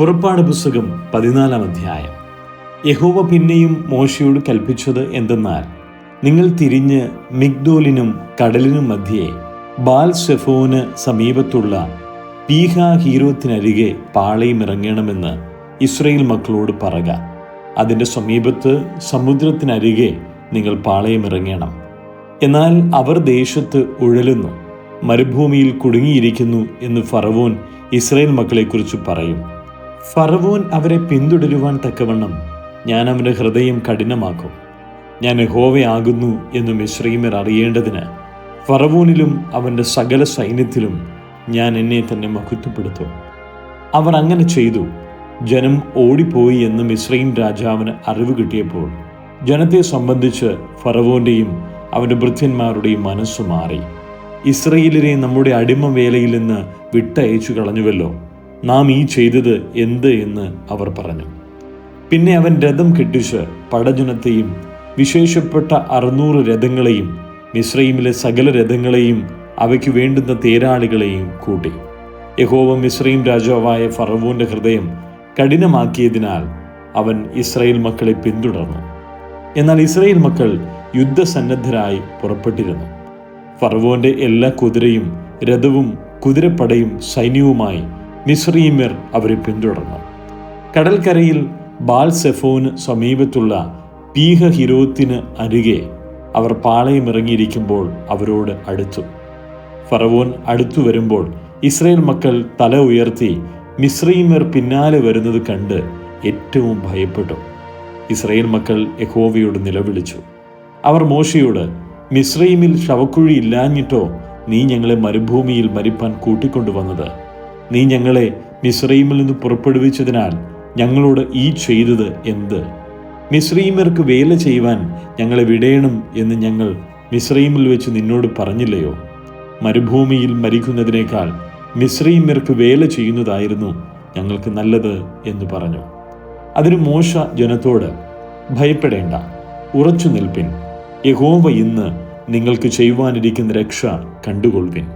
പുറപ്പാട് പുസ്തകം പതിനാലാം അധ്യായം. യഹോവ പിന്നെയും മോശയോട് കൽപ്പിച്ചത് എന്തെന്നാൽ നിങ്ങൾ തിരിഞ്ഞ് മിഗ്ദോലിനും കടലിനും മധ്യേ ബാൽ സെഫോന് സമീപത്തുള്ള പീഹ ഹീരോത്തിനരികെ പാളയമിറങ്ങണമെന്ന് ഇസ്രയേൽ മക്കളോട് പറക. അതിന്റെ സമീപത്ത് സമുദ്രത്തിനരികെ നിങ്ങൾ പാളയമിറങ്ങണം എന്നാൽ അവർ ദേശത്ത് ഉഴലുന്നു മരുഭൂമിയിൽ കുടുങ്ങിയിരിക്കുന്നു എന്ന് ഫറവോൻ ഇസ്രയേൽ മക്കളെക്കുറിച്ച് പറയും. ഫറവോൻ അവരെ പിന്തുടരുവാൻ തക്കവണ്ണം ഞാൻ അവന്റെ ഹൃദയം കഠിനമാക്കും. ഞാൻ ഹോവയാകുന്നു എന്ന് മിശ്രീമർ അറിയേണ്ടതിന് ഫറവോനിലും അവന്റെ സകല സൈന്യത്തിലും ഞാൻ എന്നെ തന്നെ മഹത്വപ്പെടുത്തും. അവർ അങ്ങനെ ചെയ്തു. ജനം ഓടിപ്പോയി എന്ന് മിശ്രീം രാജാവിന് അറിവ് കിട്ടിയപ്പോൾ ജനത്തെ സംബന്ധിച്ച് ഫറവോന്റെയും അവന്റെ വൃദ്ധന്മാരുടെയും മനസ്സു മാറി. ഇസ്രയേലിനെ നമ്മുടെ അടിമ വേലയിൽ നിന്ന് വിട്ടയച്ചു കളഞ്ഞുവല്ലോ. നാം ഈ ചെയ്തത് എന്ത് എന്ന് അവർ പറഞ്ഞു. പിന്നെ അവൻ രഥം കെട്ടിച്ച് പടജനത്തെയും വിശേഷപ്പെട്ട അറുന്നൂറ് രഥങ്ങളെയും മിശ്രൈമിലെ സകല രഥങ്ങളെയും അവയ്ക്ക് വേണ്ടുന്ന തേരാളികളെയും കൂട്ടി. യഹോവ മിശ്രൈം രാജാവായ ഫറവോന്റെ ഹൃദയം കഠിനമാക്കിയതിനാൽ അവൻ ഇസ്രയേൽ മക്കളെ പിന്തുടർന്നു. എന്നാൽ ഇസ്രയേൽ മക്കൾ യുദ്ധസന്നദ്ധരായി പുറപ്പെട്ടിരുന്നു. ഫറവോന്റെ എല്ലാ കുതിരയും രഥവും കുതിരപ്പടയും സൈന്യവുമായി മിസ്രീമർ അവരെ പിന്തുടർന്നു. കടൽക്കരയിൽ ബാൽ സെഫോന് സമീപത്തുള്ള പീഹ ഹിരോത്തിന് അരികെ അവർ പാളയമിറങ്ങിയിരിക്കുമ്പോൾ അവരോട് അടുത്തു. ഫറവോൻ അടുത്തു വരുമ്പോൾ ഇസ്രയേൽ മക്കൾ തല ഉയർത്തി മിസ്രീമർ പിന്നാലെ വരുന്നത് കണ്ട് ഏറ്റവും ഭയപ്പെട്ടു. ഇസ്രയേൽ മക്കൾ യഹോവയോട് നിലവിളിച്ചു. അവർ മോശയോട് മിസ്രൈമിൽ ശവക്കുഴി ഇല്ലാഞ്ഞിട്ടോ നീ ഞങ്ങളെ മരുഭൂമിയിൽ മരിപ്പാൻ കൂട്ടിക്കൊണ്ടുവന്നത്? നീ ഞങ്ങളെ മിസ്രൈമിൽ നിന്ന് പുറപ്പെടുവിച്ചതിനാൽ ഞങ്ങളോട് ഈ ചെയ്തത് എന്ത്? മിസ്രൈമർക്ക് വേല ചെയ്യുവാൻ ഞങ്ങളെ വിടയണം എന്ന് ഞങ്ങൾ മിസ്രൈമിൽ വെച്ച് നിന്നോട് പറഞ്ഞില്ലയോ? മരുഭൂമിയിൽ മരിക്കുന്നതിനേക്കാൾ മിസ്രൈമ്യർക്ക് വേല ചെയ്യുന്നതായിരുന്നു ഞങ്ങൾക്ക് നല്ലത് എന്ന് പറഞ്ഞു. അതിന് മോശ ജനത്തോട് ഭയപ്പെടേണ്ട ഉറച്ചു നിൽപ്പിൻ യഹോവ ഇന്ന് നിങ്ങൾക്ക് ചെയ്യുവാനിരിക്കുന്ന രക്ഷ കണ്ടുകൊള്ളുവിൻ.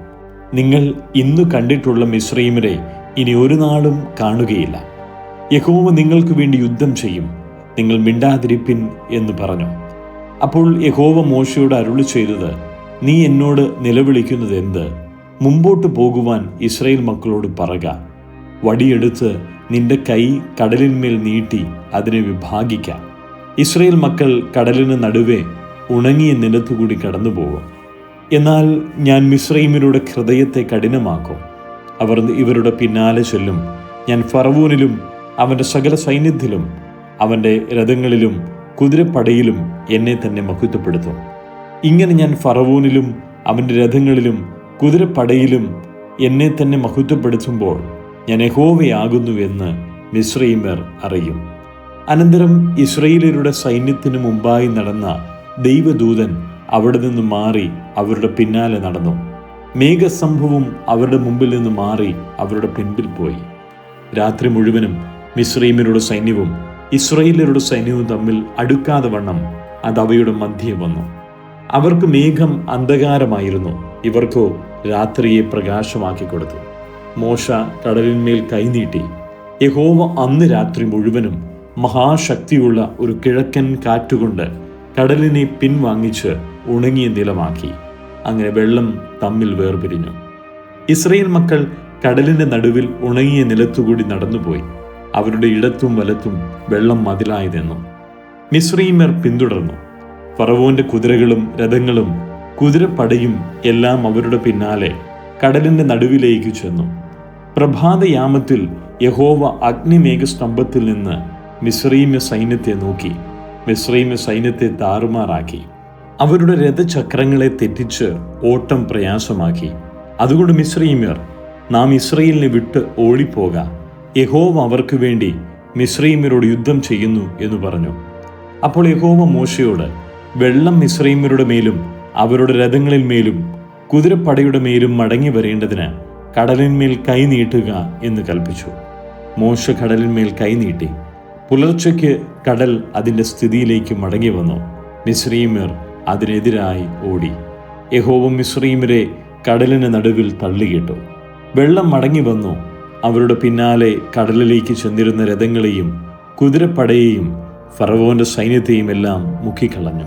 നിങ്ങൾ ഇന്ന് കണ്ടിട്ടുള്ള മിശ്രീമരെ ഇനി ഒരു നാളും കാണുകയില്ല. യഹോവ നിങ്ങൾക്ക് വേണ്ടി യുദ്ധം ചെയ്യും. നിങ്ങൾ മിണ്ടാതിരിപ്പിൻ എന്ന് പറഞ്ഞു. അപ്പോൾ യഹോവ മോശയോട് അരുളി ചെയ്തത് നീ എന്നോട് നിലവിളിക്കുന്നത് എന്ത്? മുമ്പോട്ട് പോകുവാൻ ഇസ്രയേൽ മക്കളോട് പറക. വടിയെടുത്ത് നിന്റെ കൈ കടലിന്മേൽ നീട്ടി അതിനെ വിഭാഗിക്കാം. ഇസ്രയേൽ മക്കൾ കടലിന് നടുവേ ഉണങ്ങിയ നിലത്തുകൂടി കടന്നുപോകും. എന്നാൽ ഞാൻ മിശ്രൈമിലൂടെ ഹൃദയത്തെ കഠിനമാക്കും. അവർ ഇവരുടെ പിന്നാലെ ചൊല്ലും. ഞാൻ ഫറവൂനിലും അവന്റെ സകല സൈന്യത്തിലും അവന്റെ രഥങ്ങളിലും കുതിരപ്പടയിലും എന്നെ തന്നെ മഹത്വപ്പെടുത്തും. ഇങ്ങനെ ഞാൻ ഫറവൂനിലും അവന്റെ രഥങ്ങളിലും കുതിരപ്പടയിലും എന്നെ തന്നെ മഹത്വപ്പെടുത്തുമ്പോൾ ഞാൻ യഹോവയാകുന്നുവെന്ന് മിശ്രൈമർ അറിയും. അനന്തരം ഇസ്രയേലരുടെ സൈന്യത്തിന് മുമ്പായി നടന്ന ദൈവദൂതൻ അവിടെ നിന്ന് മാറി അവരുടെ പിന്നാലെ നടന്നു. മേഘസംഭവം അവരുടെ മുമ്പിൽ നിന്ന് മാറി അവരുടെ പിൻപിൽ പോയി. രാത്രി മുഴുവനും മിശ്രീമരുടെ സൈന്യവും ഇസ്രയേലരുടെ സൈന്യവും തമ്മിൽ അടുക്കാതെ വണ്ണം അത് അവയുടെ മധ്യേ വന്നു. അവർക്ക് മേഘം അന്ധകാരമായിരുന്നു. ഇവർക്കോ രാത്രിയെ പ്രകാശമാക്കി കൊടുത്തു. മോശ കടലിന്മേൽ കൈനീട്ടി. യഹോവ അന്ന് രാത്രി മുഴുവനും മഹാശക്തിയുള്ള ഒരു കിഴക്കൻ കാറ്റുകൊണ്ട് കടലിനെ പിൻവാങ്ങിച്ച് ഉണങ്ങിയ നിലമാക്കി. അങ്ങനെ വെള്ളം തമ്മിൽ വേർപിരിഞ്ഞു. ഇസ്രയേൽ മക്കൾ കടലിന്റെ നടുവിൽ ഉണങ്ങിയ നിലത്തുകൂടി നടന്നുപോയി. അവരുടെ ഇടത്തും വലത്തും വെള്ളം മതിലായി നിന്നു. മിശ്രീമർ പിന്തുടർന്നു. ഫറവോന്റെ കുതിരകളും രഥങ്ങളും കുതിരപ്പടയും എല്ലാം അവരുടെ പിന്നാലെ കടലിന്റെ നടുവിലേക്ക് ചെന്നു. പ്രഭാതയാമത്തിൽ യഹോവ അഗ്നിമേഘസ്തംഭത്തിൽ നിന്ന് മിശ്രീമ്യ സൈന്യത്തെ നോക്കി. മിശ്രീമ്യ സൈന്യത്തെ താറുമാറാക്കി. അവരുടെ രഥചക്രങ്ങളെ തെറ്റിച്ച് ഓട്ടം പ്രയാസമാക്കി. അതുകൊണ്ട് മിശ്രീമ്യർ നാം ഇസ്രയേലിനെ വിട്ട് ഓടിപ്പോക. യഹോവ അവർക്ക് വേണ്ടി മിശ്രീമ്യരോട് യുദ്ധം ചെയ്യുന്നു എന്ന് പറഞ്ഞു. അപ്പോൾ യഹോവ മോശയോട് വെള്ളം മിശ്രീമ്യരുടെ മേലും അവരുടെ രഥങ്ങളിൽ മേലും കുതിരപ്പടയുടെ മേലും മടങ്ങി വരേണ്ടതിന് കടലിന്മേൽ കൈ നീട്ടുക എന്ന് കൽപ്പിച്ചു മോശ കടലിന്മേൽ കൈനീട്ടി പുലർച്ചയ്ക്ക് കടൽ അതിന്റെ സ്ഥിതിയിലേക്ക് മടങ്ങി വന്നു. മിശ്രീമർ അതിനെതിരായി ഓടി. യഹോവും മിശ്രീമരെ കടലിന് നടുവിൽ തള്ളിയിട്ടു. വെള്ളം മടങ്ങി വന്നു. അവരുടെ പിന്നാലെ കടലിലേക്ക് ചെന്നിരുന്ന രഥങ്ങളെയും കുതിരപ്പടയെയും ഫറവോന്റെ സൈന്യത്തെയും എല്ലാം മുക്കിക്കളഞ്ഞു.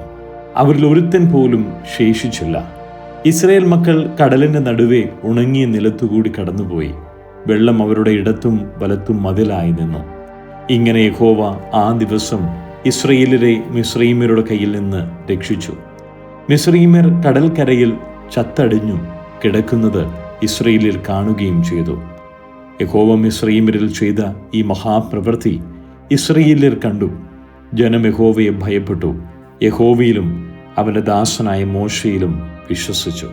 അവരിൽ ഒരുത്തൻ പോലും ശേഷിച്ചില്ല. ഇസ്രയേൽ മക്കൾ കടലിന്റെ നടുവേ ഉണങ്ങിയ നിലത്തുകൂടി കടന്നുപോയി. വെള്ളം അവരുടെ ഇടത്തും വലത്തും മതിലായി നിന്നു. ഇങ്ങനെ യഹോവ ആ ദിവസം ഇസ്രയേലിലെ മിശ്രീമരുടെ കയ്യിൽ നിന്ന് രക്ഷിച്ചു. മിശ്രീമ്യർ കടൽക്കരയിൽ ചത്തടിഞ്ഞു കിടക്കുന്നത് ഇസ്രയേലിൽ കാണുകയും ചെയ്തു. യഹോവ മിസ്രീമരിൽ ചെയ്ത ഈ മഹാപ്രവൃത്തി ഇസ്രയേലിൽ കണ്ടു. ജനം യഹോവയെ ഭയപ്പെട്ടു. യഹോവയിലും അവന്റെ ദാസനായ മോശയിലും വിശ്വസിച്ചു.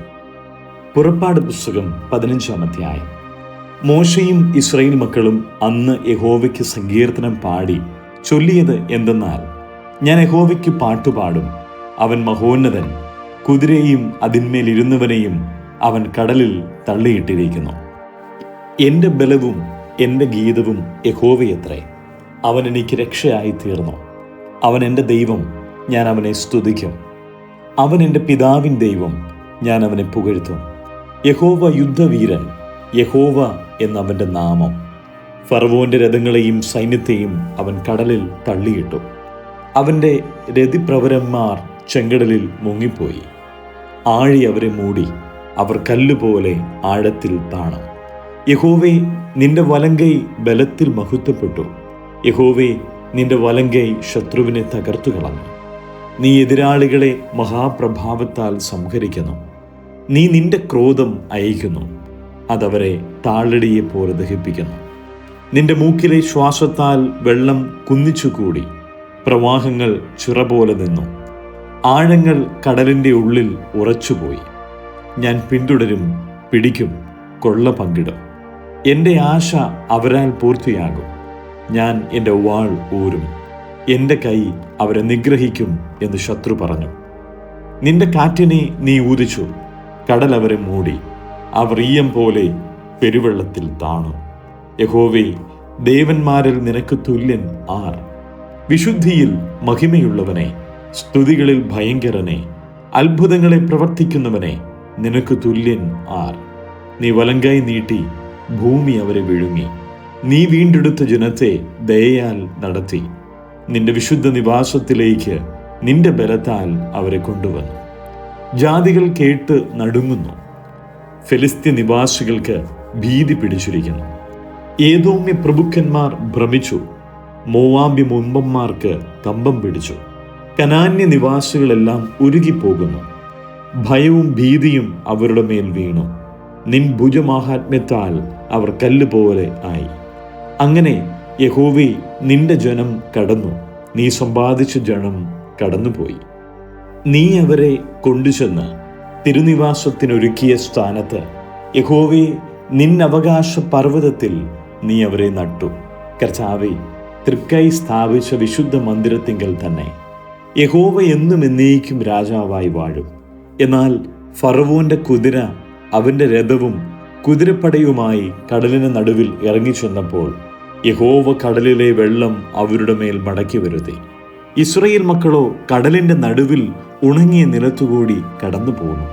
പുറപ്പാട് പുസ്തകം പതിനഞ്ചാം അധ്യായം. മോശയും ഇസ്രയേൽ മക്കളും അന്ന് യഹോവയ്ക്ക് സങ്കീർത്തനം പാടി ചൊല്ലിയത് എന്തെന്നാൽ ഞാൻ യഹോവയ്ക്ക് പാട്ടുപാടും. അവൻ മഹോന്നതൻ. കുതിരയും അതിന്മേലിരുന്നവനെയും അവൻ കടലിൽ തള്ളിയിട്ടിരിക്കുന്നു. എന്റെ ബലവും എന്റെ ഗീതവും യഹോവയത്രേ അവൻ എനിക്ക് രക്ഷയായി തീർന്നു അവൻ എന്റെ ദൈവം ഞാൻ അവനെ സ്തുതിക്കും. അവൻ എന്റെ പിതാവിൻ ദൈവം ഞാൻ അവനെ പുകഴ്ത്തും. യഹോവ യുദ്ധവീരൻ യഹോവ എന്നവന്റെ നാമം. ഫർവോന്റെ രഥങ്ങളെയും സൈന്യത്തെയും അവൻ കടലിൽ തള്ളിയിട്ടു. അവന്റെ രതിപ്രവരന്മാർ ചെങ്കടലിൽ മുങ്ങിപ്പോയി. ആഴി അവരെ മൂടി അവർ കല്ലുപോലെ ആഴത്തിൽ താണു. യഹോവേ നിന്റെ വലങ്കൈ ബലത്തിൽ മഹത്വപ്പെട്ടു. യഹോവേ നിന്റെ വലങ്കൈ ശത്രുവിനെ തകർത്തു കളഞ്ഞു. നീ എതിരാളികളെ മഹാപ്രഭാവത്താൽ സംഹരിക്കുന്നു. നീ നിന്റെ ക്രോധം അയക്കുന്നു അതവരെ താളടിയെ പോലെ ദഹിപ്പിക്കുന്നു. നിന്റെ മൂക്കിലെ ശ്വാസത്താൽ വെള്ളം കുന്നിച്ചുകൂടി. പ്രവാഹങ്ങൾ ചിറ പോലെ നിന്നു. ആഴങ്ങൾ കടലിന്റെ ഉള്ളിൽ ഉറച്ചുപോയി. ഞാൻ പിന്തുടരും പിടിക്കും കൊള്ള പങ്കിടും. എന്റെ ആശ അവരാൽ പൂർത്തിയാകും. ഞാൻ എന്റെ വാൾ ഊരും. എന്റെ കൈ അവരെ നിഗ്രഹിക്കും എന്ന് ശത്രു പറഞ്ഞു. നിന്റെ കാറ്റിനെ നീ ഊതിച്ചു. കടൽ അവരെ മൂടി. അവർ ഈയം പോലെ പെരുവെള്ളത്തിൽ താണു. യഹോവേ ദേവന്മാരിൽ നിനക്ക് തുല്യൻ ആർ. വിശുദ്ധിയിൽ മഹിമയുള്ളവനെ സ്തുതികളിൽ ഭയങ്കരനെ അത്ഭുതങ്ങളെ പ്രവർത്തിക്കുന്നവനെ നിനക്ക് തുല്യൻ ആർ. നീ വലങ്കായി നീട്ടി ഭൂമി അവരെ വിഴുങ്ങി. നീ വീണ്ടെടുത്ത ജനത്തെ ദയയാൽ നടത്തി. നിന്റെ വിശുദ്ധ നിവാസത്തിലേക്ക് നിന്റെ ബലത്താൽ അവരെ കൊണ്ടുവന്നു. ജാതികൾ കേട്ട് നടുങ്ങുന്നു. ഫെലിസ്ത്യ നിവാസികൾക്ക് ഭീതി പിടിച്ചിരിക്കുന്നു. ഏതോമ്യ പ്രഭുക്കന്മാർ ഭ്രമിച്ചു. മോവാമ്യ മുമ്പന്മാർക്ക് തമ്പം പിടിച്ചു. കനാന്യ നിവാസികളെല്ലാം ഉരുകിപ്പോകുന്നു. ഭയവും ഭീതിയും അവരുടെ മേൽ വീണു. നിൻ ഭുജമാഹാത്മ്യത്താൽ അവർ കല്ലുപോലെ ആയി. അങ്ങനെ യഹോവി നിന്റെ ജനം കടന്നു. നീ സമ്പാദിച്ച ജനം കടന്നുപോയി. നീ അവരെ കൊണ്ടുചെന്ന് തിരുനിവാസത്തിനൊരുക്കിയ സ്ഥാനത്ത് യഹോവേ നിന്നവകാശ പർവതത്തിൽ നീ അവരെ നട്ടു. കർത്താവെ തൃക്കൈ സ്ഥാപിച്ച വിശുദ്ധ മന്ദിരത്തിങ്കൽ തന്നെ. യഹോവ എന്നും എന്നേക്കും രാജാവായി വാഴും. എന്നാൽ ഫറവോന്റെ കുതിര അവന്റെ രഥവും കുതിരപ്പടയുമായി കടലിന് നടുവിൽ ഇറങ്ങിച്ചെന്നപ്പോൾ യഹോവ കടലിലെ വെള്ളം അവരുടെ മേൽ മടക്കി വരുത്തി. ഇസ്രയേൽ മക്കളോ കടലിന്റെ നടുവിൽ ഉണങ്ങിയ നിലത്തുകൂടി കടന്നു പോന്നു.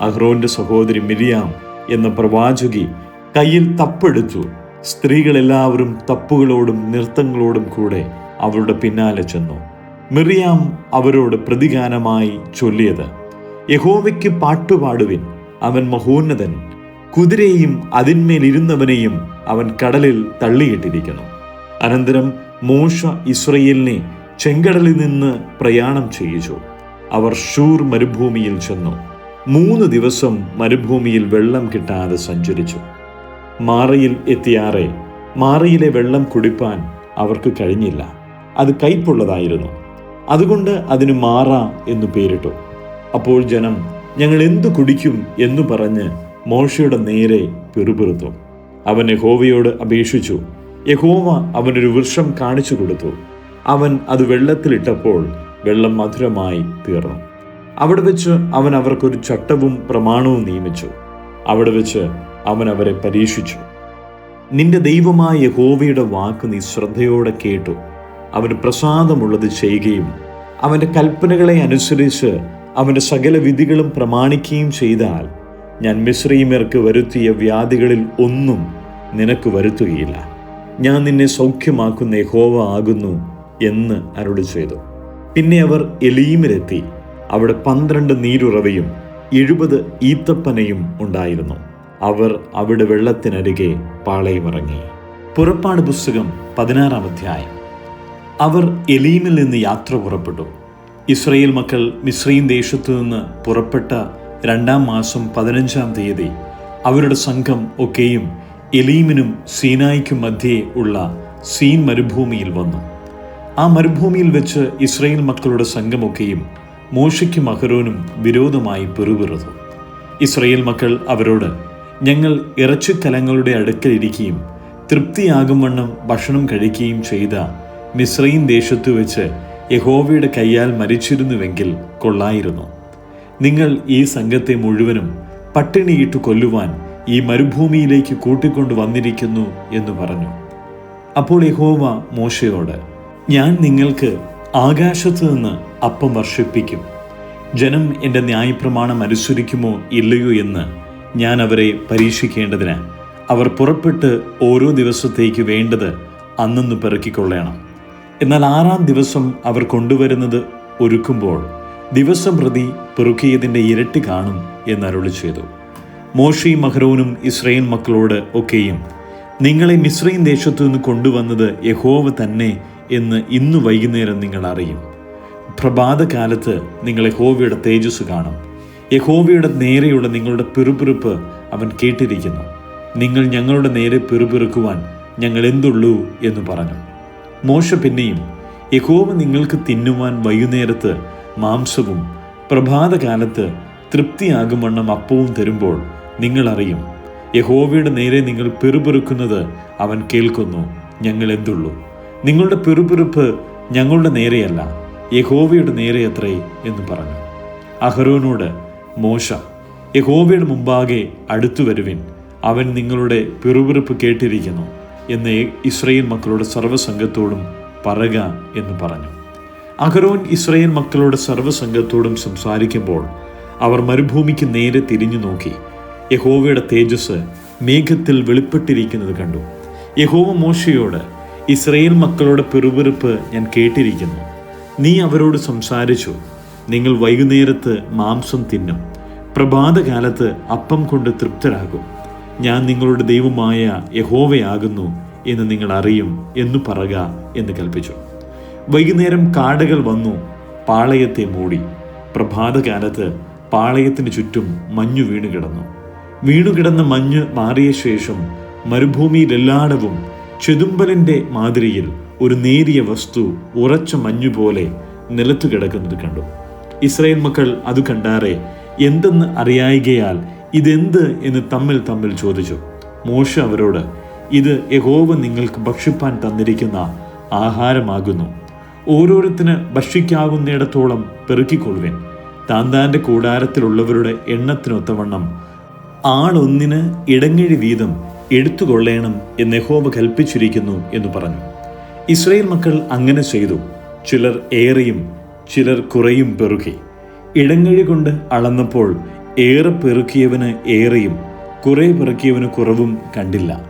അഹ്റോന്റെ സഹോദരി മിരിയാം എന്ന പ്രവാചകി കയ്യിൽ തപ്പെടുത്തു. സ്ത്രീകളെല്ലാവരും തപ്പുകളോടും നൃത്തങ്ങളോടും കൂടെ അവരുടെ പിന്നാലെ ചെന്നു. മിറിയാം അവരോട് പ്രതിഗാനമായി ചൊല്ലിയത് യഹോവയ്ക്ക് പാട്ടുപാടുവിൻ അവൻ മഹോന്നതൻ കുതിരയെയും അതിന്മേലിരുന്നവനെയും അവൻ കടലിൽ തള്ളിയിട്ടിരിക്കുന്നു. അനന്തരം മോശ ഇസ്രയേലിനെ ചെങ്കടലിൽ നിന്ന് പ്രയാണം ചെയ്യിച്ചു. അവർ ഷൂർ മരുഭൂമിയിൽ ചെന്നു. മൂന്ന് ദിവസം മരുഭൂമിയിൽ വെള്ളം കിട്ടാതെ സഞ്ചരിച്ചു. മാറയിൽ എത്തിയാറെ മാറയിലെ വെള്ളം കുടിപ്പാൻ അവർക്ക് കഴിഞ്ഞില്ല. അത് കയ്പുള്ളതായിരുന്നു. അതുകൊണ്ട് അതിന് മാറ എന്നു പേരിട്ടു. അപ്പോൾ ജനം ഞങ്ങൾ എന്തു കുടിക്കും എന്നു പറഞ്ഞ് മോശയുടെ നേരെ പിറുപിറുത്തു. അവൻ യഹോവയോട് അപേക്ഷിച്ചു. യഹോവ അവനൊരു വൃക്ഷം കാണിച്ചു കൊടുത്തു. അവൻ അത് വെള്ളത്തിലിട്ടപ്പോൾ വെള്ളം മധുരമായി തീർന്നു. അവിടെ വെച്ച് അവൻ അവർക്കൊരു ചട്ടവും പ്രമാണവും നിയമിച്ചു. അവിടെ വെച്ച് അവൻ അവരെ പരീക്ഷിച്ചു. നിന്റെ ദൈവമായ യഹോവയുടെ വാക്ക് നീ ശ്രദ്ധയോടെ കേട്ടു. അവന് പ്രസാദമുള്ളത് ചെയ്യുകയും അവന്റെ കൽപ്പനകളെ അനുസരിച്ച് അവന്റെ സകല വിധികളും പ്രമാണിക്കുകയും ചെയ്താൽ ഞാൻ മിശ്രീമർക്ക് വരുത്തിയ വ്യാധികളിൽ ഒന്നും നിനക്ക് വരുത്തുകയില്ല. ഞാൻ നിന്നെ സൗഖ്യമാക്കുന്ന ഹോവ ആകുന്നു എന്ന് അരുളി ചെയ്തു. പിന്നെ അവർ എലീമിലെത്തി. അവിടെ പന്ത്രണ്ട് നീരുറവയും എഴുപത് ഈത്തപ്പനയും ഉണ്ടായിരുന്നു. അവർ അവിടെ വെള്ളത്തിനരികെ പാളയമിറങ്ങി. പുറപ്പാട് പുസ്തകം പതിനാറാം അധ്യായം. അവർ എലീമിൽ നിന്ന് യാത്ര പുറപ്പെട്ടു. ഇസ്രയേൽ മക്കൾ മിശ്രീം ദേശത്തു നിന്ന് പുറപ്പെട്ട രണ്ടാം മാസം പതിനഞ്ചാം തീയതി അവരുടെ സംഘം ഒക്കെയും എലീമിനും സീനായിക്കും മധ്യേ ഉള്ള സീൻ മരുഭൂമിയിൽ വന്നു. ആ മരുഭൂമിയിൽ വെച്ച് ഇസ്രയേൽ മക്കളുടെ സംഘമൊക്കെയും മോശയ്ക്കും അഹരോനും വിരോധമായി പെറുപിറുതു. ഇസ്രയേൽ മക്കൾ അവരോട് ഞങ്ങൾ ഇറച്ചിക്കലങ്ങളുടെ അടുക്കലിരിക്കുകയും തൃപ്തിയാകും വണ്ണം ഭക്ഷണം കഴിക്കുകയും ചെയ്ത മിശ്രയും ദേശത്തു വെച്ച് യഹോവയുടെ കയ്യാൽ മരിച്ചിരുന്നുവെങ്കിൽ കൊള്ളായിരുന്നു. നിങ്ങൾ ഈ സംഘത്തെ മുഴുവനും പട്ടിണിയിട്ട് കൊല്ലുവാൻ ഈ മരുഭൂമിയിലേക്ക് കൂട്ടിക്കൊണ്ടു വന്നിരിക്കുന്നു എന്ന് പറഞ്ഞു. അപ്പോൾ യഹോവ മോശയോട് ഞാൻ നിങ്ങൾക്ക് ആകാശത്ത് നിന്ന് അപ്പം വർഷിപ്പിക്കും. ജനം എന്റെ ന്യായപ്രമാണം അനുസരിക്കുമോ ഇല്ലയോ എന്ന് ഞാൻ അവരെ പരീക്ഷിക്കേണ്ടതിന്. അവർ പുറപ്പെട്ട് ഓരോ ദിവസത്തേക്ക് വേണ്ടത് അന്നന്ന് പെറുക്കിക്കൊള്ളണം. എന്നാൽ ആറാം ദിവസം അവർ കൊണ്ടുവരുന്നത് ഒരുക്കുമ്പോൾ ദിവസം പ്രതി പെറുക്കിയതിന്റെ ഇരട്ടി കാണും എന്നരുളി ചെയ്തു. മോഷയും മഹ്റോനും ഇസ്രയേൽ മക്കളോട് ഒക്കെയും നിങ്ങളെ മിശ്രയും ദേശത്തു നിന്ന് കൊണ്ടുവന്നത് യഹോവ തന്നെ എന്ന് ഇന്ന് വൈകുന്നേരം നിങ്ങൾ അറിയും. പ്രഭാതകാലത്ത് നിങ്ങൾ യഹോവയുടെ തേജസ് കാണും. യഹോവയുടെ നേരെയുള്ള നിങ്ങളുടെ പിറുപിറുപ്പ് അവൻ കേട്ടിരിക്കുന്നു. നിങ്ങൾ ഞങ്ങളുടെ നേരെ പിറുപിറുക്കുവാൻ ഞങ്ങൾ എന്തുള്ളൂ? എന്ന് പറഞ്ഞു. മോശ പിന്നെയും യഹോവ നിങ്ങൾക്ക് തിന്നുവാൻ വൈകുന്നേരത്ത് മാംസവും പ്രഭാതകാലത്ത് തൃപ്തിയാകും വണ്ണം അപ്പവും തരുമ്പോൾ നിങ്ങൾ അറിയും. യഹോവയുടെ നേരെ നിങ്ങൾ പെറുപെറുക്കുന്നത് അവൻ കേൾക്കുന്നു ഞങ്ങൾ എന്തുള്ളൂ? നിങ്ങളുടെ പെറുപെറുപ്പ് ഞങ്ങളുടെ നേരെയല്ല യഹോവയുടെ നേരെ അത്രേ എന്ന് പറഞ്ഞു. അഹരോനോട് മോശ യഹോവയുടെ മുമ്പാകെ അടുത്തു വരുവിൻ അവൻ നിങ്ങളുടെ പിറുപിറുപ്പ് കേട്ടിരിക്കുന്നു. എന്ന് ഇസ്രയേൽ മക്കളുടെ സർവസംഘത്തോടും പറക എന്ന് പറഞ്ഞു. അഹരോൻ ഇസ്രയേൽ മക്കളുടെ സർവസംഘത്തോടും സംസാരിക്കുമ്പോൾ അവർ മരുഭൂമിക്ക് നേരെ തിരിഞ്ഞു നോക്കി. യഹോവയുടെ തേജസ് മേഘത്തിൽ വെളിപ്പെട്ടിരിക്കുന്നത് കണ്ടു. യഹോവ മോശയോട് ഇസ്രയേൽ മക്കളുടെ പെറുപെറുപ്പ് ഞാൻ കേട്ടിരിക്കുന്നു. നീ അവരോട് സംസാരിച്ചു. നിങ്ങൾ വൈകുന്നേരത്ത് മാംസം തിന്നും. പ്രഭാതകാലത്ത് അപ്പം കൊണ്ട് തൃപ്തരാകും. ഞാൻ നിങ്ങളുടെ ദൈവമായ യഹോവയാകുന്നു എന്ന് നിങ്ങൾ അറിയും എന്നു പറക എന്ന് കൽപ്പിച്ചു. വൈകുന്നേരം കാടകൾ വന്നു പാളയത്തെ മൂടി. പ്രഭാതകാലത്ത് പാളയത്തിന് ചുറ്റും മഞ്ഞു വീണു കിടന്നു. വീണു കിടന്ന മഞ്ഞ് മാറിയ ശേഷം മരുഭൂമിയിലെല്ലാടവും ചെതുമ്പലിന്റെ മാതിരിയിൽ ഒരു നേരിയ വസ്തു ഉറച്ച മഞ്ഞുപോലെ നിലത്തു കിടക്കുന്നത് കണ്ടു. ഇസ്രായേൽ മക്കൾ അത് കണ്ടാറെ എന്തെന്ന് അറിയായികയാൽ ഇതെന്ത് എന്ന് തമ്മിൽ തമ്മിൽ ചോദിച്ചു. മോശ അവരോട് ഇത് യഹോവ നിങ്ങൾക്ക് ഭക്ഷിപ്പാൻ തന്നിരിക്കുന്ന ആഹാരമാകുന്നു. ഓരോരുത്തന് ഭക്ഷിക്കാവുന്നിടത്തോളം പെറുക്കിക്കൊള്ളുവൻ. താന്താന്റെ കൂടാരത്തിലുള്ളവരുടെ എണ്ണത്തിനൊത്തവണ്ണം ആളൊന്നിന് ഇടങ്ങഴി വീതം എടുത്തുകൊള്ളേണം എന്ന് യഹോവ കൽപ്പിച്ചിരിക്കുന്നു എന്ന് പറഞ്ഞു. ഇസ്രയേൽ മക്കൾ അങ്ങനെ ചെയ്തു. ചിലർ ഏറെയും ചിലർ കുറയും പെറുക്കി. ഇടങ്ങഴി കൊണ്ട് അളന്നപ്പോൾ ഏറെ പെറുക്കിയവന് ഏറെയും കുറെ പെറുക്കിയവന് കുറവും കണ്ടില്ല.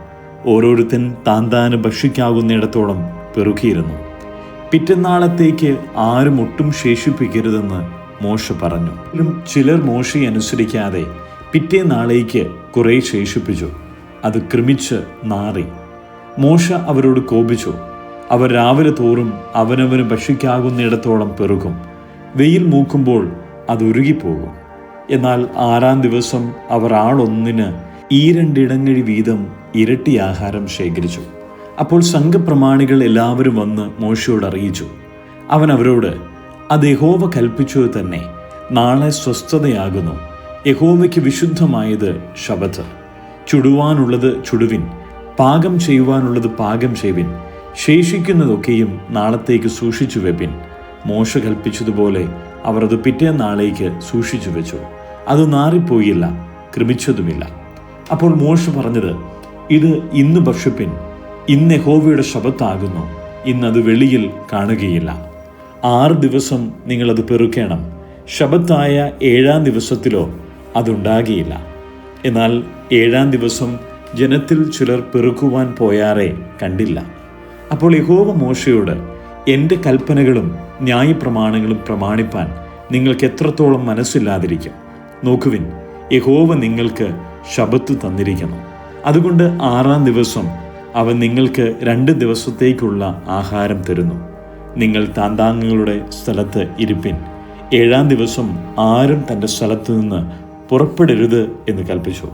ഓരോരുത്തൻ താൻ താന് ഭക്ഷിക്കാകുന്നിടത്തോളം പെറുക്കിയിരുന്നു. പിറ്റന്നാളത്തേക്ക് ആരും ഒട്ടും ശേഷിപ്പിക്കരുതെന്ന് മോശ പറഞ്ഞു. ചിലർ മോശയെ അനുസരിക്കാതെ പിറ്റേ നാളേക്ക് കുറെ ശേഷിപ്പിച്ചു. അത് ക്രമിച്ച് നാറി. മോശ അവരോട് കോപിച്ചു. അവർ രാവിലെ തോറും അവനവന് ഭക്ഷിക്കാകുന്നിടത്തോളം പെറുകും വെയിൽ മൂക്കുമ്പോൾ അത് ഉരുകിപ്പോകും. എന്നാൽ ആറാം ദിവസം അവർ ആളൊന്നിന് ഈ രണ്ടിടങ്ങഴി വീതം ഇരട്ടി ആഹാരം ശേഖരിച്ചു. അപ്പോൾ സംഘപ്രമാണികൾ എല്ലാവരും വന്ന് മോശയോട് അറിയിച്ചു. അവൻ അവരോട് അത് യഹോവ കൽപ്പിച്ചത് തന്നെ. നാളെ സ്വസ്ഥതയാകുന്നു. യഹോവയ്ക്ക് വിശുദ്ധമായത് ശബത്ത് ചുടുവാനുള്ളത് ചുടുവിൻ. പാകം ചെയ്യുവാനുള്ളത് പാകം ചെയ്യുവിൻ ശേഷിക്കുന്നതൊക്കെയും നാളത്തേക്ക് സൂക്ഷിച്ചു വെപ്പിൻ. മോശ കൽപ്പിച്ചതുപോലെ അവർ അത് പിറ്റേ നാളേക്ക് സൂക്ഷിച്ചു വെച്ചു. അത് നാറിപ്പോയില്ല ക്രമിച്ചതുമില്ല. അപ്പോൾ മോശ പറഞ്ഞത് ഇത് ഇന്ന് ഭക്ഷിപ്പിൻ ഇന്ന് യഹോവയുടെ ശബത്താകുന്നു ഇന്നത് വെളിയിൽ കാണുകയില്ല. ആറ് ദിവസം നിങ്ങളത് പെറുക്കണം ശബത്തായ ഏഴാം ദിവസത്തിലോ അതുണ്ടാകിയില്ല. എന്നാൽ ഏഴാം ദിവസം ജനത്തിൽ ചിലർ പെറുക്കുവാൻ പോയാറെ കണ്ടില്ല. അപ്പോൾ യഹോവ മോശയോട് എന്റെ കൽപ്പനകളും ന്യായപ്രമാണങ്ങളും പ്രമാണിപ്പാൻ നിങ്ങൾക്ക് എത്രത്തോളം മനസ്സില്ലാതിരിക്കും. നോക്കുവിൻ യഹോവ നിങ്ങൾക്ക് ശബത്ത് തന്നിരിക്കുന്നു. അതുകൊണ്ട് ആറാം ദിവസം അവൻ നിങ്ങൾക്ക് രണ്ട് ദിവസത്തേക്കുള്ള ആഹാരം തരുന്നു. നിങ്ങൾ താന്താങ്ങളുടെ സ്ഥലത്ത് ഇരുപ്പിൻ. ഏഴാം ദിവസം ആരും തന്റെ സ്ഥലത്ത് നിന്ന് പുറപ്പെടരുത് എന്ന് കൽപ്പിച്ചു.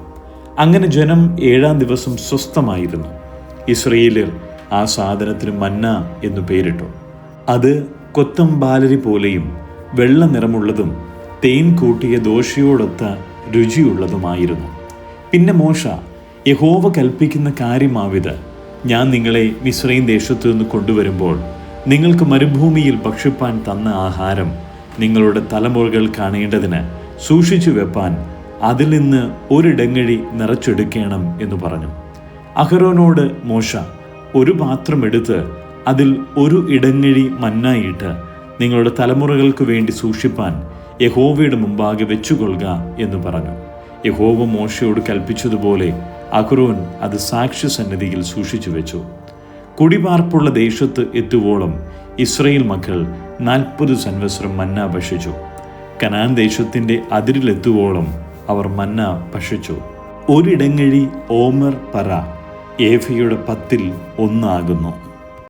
അങ്ങനെ ജനം ഏഴാം ദിവസം സ്വസ്ഥമായിരുന്നു. ഇസ്രയേലിൽ ആ സാധനത്തിന് മന്ന എന്നു പേരിട്ടു. അത് കൊത്തമ്പാലരി പോലെയും വെള്ള നിറമുള്ളതും തേൻ കൂട്ടിയ ദോശയോടൊത്ത രുചിയുള്ളതുമായിരുന്നു. പിന്നെ മോശ യഹോവ കൽപ്പിക്കുന്ന കാര്യമാവിത്. ഞാൻ നിങ്ങളെ മിശ്രയും ദേശത്തു നിന്ന് കൊണ്ടുവരുമ്പോൾ നിങ്ങൾക്ക് മരുഭൂമിയിൽ ഭക്ഷിപ്പാൻ തന്ന ആഹാരം നിങ്ങളുടെ തലമുറകൾ കാണേണ്ടതിന് സൂക്ഷിച്ചു വെപ്പാൻ അതിൽ നിന്ന് ഒരിടങ്ങഴി നിറച്ചെടുക്കണം എന്ന് പറഞ്ഞു. അഹ്റോനോട് മോശ ഒരു പാത്രം എടുത്ത് അതിൽ ഒരു ഇടങ്ങഴി മന്നായിട്ട് നിങ്ങളുടെ തലമുറകൾക്ക് വേണ്ടി സൂക്ഷിപ്പാൻ യഹോവയുടെ മുമ്പാകെ വെച്ചുകൊള്ളുക എന്ന് പറഞ്ഞു. യഹോവ മോശയോട് കൽപ്പിച്ചതുപോലെ അഹ്റോൻ അത് സാക്ഷ്യ സന്നിധിയിൽ സൂക്ഷിച്ചു വെച്ചു. കുടിപാർപ്പുള്ള ദേശത്ത് എത്തുവോളം ഇസ്രയേൽ മക്കൾ നാൽപ്പത് സംവത്സരം മന്ന ഭക്ഷിച്ചു. കനാൻ ദേശത്തിന്റെ അതിരിലെത്തുവോളം അവർ മന്ന ഭക്ഷിച്ചു. ഒരിടങ്ങഴി ഓമർ പറ ഏഫയുടെ പത്തിൽ ഒന്നാകുന്നു.